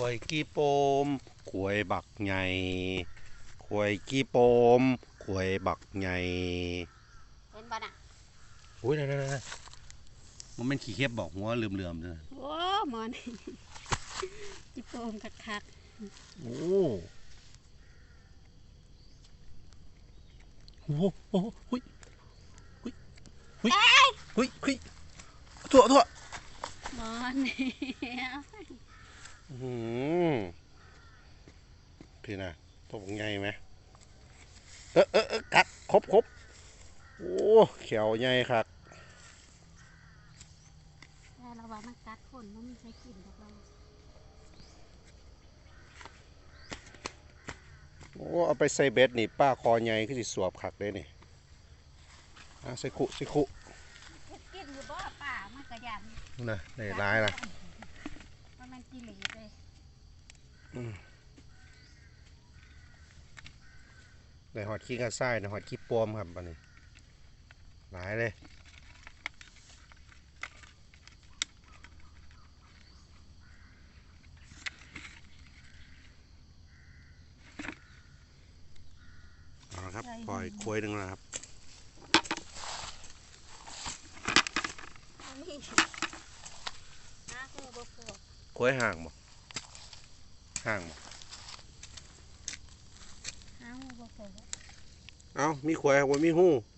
วยกี้โปมขวยบักใหญ่ขวยกี้โปมขวยบักใหญ่เห็นบ่น่ะอุ้ยนั่นๆๆมันเป็นขี้เข็บบอกหัวเหลื่อมๆเลยโอ้หมอนจิโปมคักโอ้โหโอ้โหหุยหุยหุยหุยหุยทั่วทั่วๆหมอน อื้อหือพี่นะตัวใหญ่ไหมเออเออเออกัดครบครบโอ้เขียวใหญ่ครับแต่เราว่ามันกัดคนมันไม่ใช่กลิ่นดอกเราโอ้เอาไปใส่เบ็ดนี่ ป้าคอใหญ่ก็สิสวบขักเลยนี่อะใส่คุใส่คุเฮ็ดกินอยู่บ่ป่ามันก็ยันนู่นนะได้ร้ายละ ว่ามันกินหลีเลยได้หอดขี้กระซ้ายได้หอดขี้ปวมครับอันนี้ หลายเลยเอาละครับ ปล่อยคุยหนึ่งแล้วครับ นี่นะคือบ่ พอคุยห่างบ่ห่างบ่หาหูบ่พอเอ้ามีคุยว่ามีหู้เย้